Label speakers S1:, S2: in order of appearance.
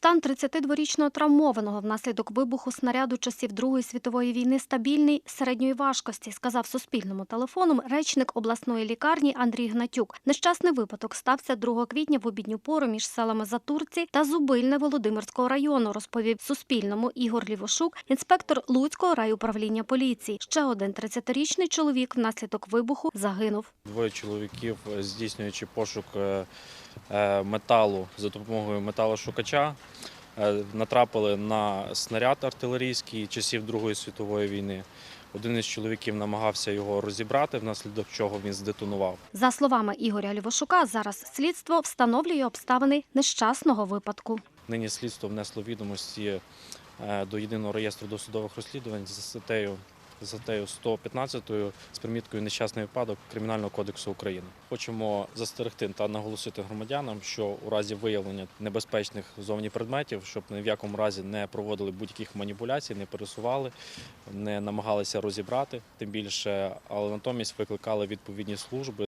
S1: Стан 32-річного травмованого внаслідок вибуху снаряду часів Другої світової війни стабільний середньої важкості, сказав Суспільному телефоном речник обласної лікарні Андрій Гнатюк. Нещасний випадок стався 2 квітня в обідню пору між селами Затурці та Зубильне Володимирського району, розповів Суспільному Ігор Лівошук, інспектор Луцького райуправління поліції. Ще один 30-річний чоловік внаслідок вибуху загинув.
S2: Двоє чоловіків, здійснюючи пошук е, е, металу за допомогою металошукача, натрапили на снаряд артилерійський часів Другої світової війни. Один із чоловіків намагався його розібрати, внаслідок чого він здетонував.
S1: За словами Ігоря Лівошука, зараз слідство встановлює обставини нещасного випадку.
S2: Нині слідство внесло відомості е, до єдиного реєстру досудових розслідувань за статтею статтею 115 з приміткою нещасний випадок Кримінального кодексу України. Хочемо застерегти та наголосити громадянам, що у разі виявлення небезпечних зовні предметів, щоб ні в якому разі не проводили будь-яких маніпуляцій, не пересували, не намагалися розібрати, тим більше, але натомість викликали відповідні служби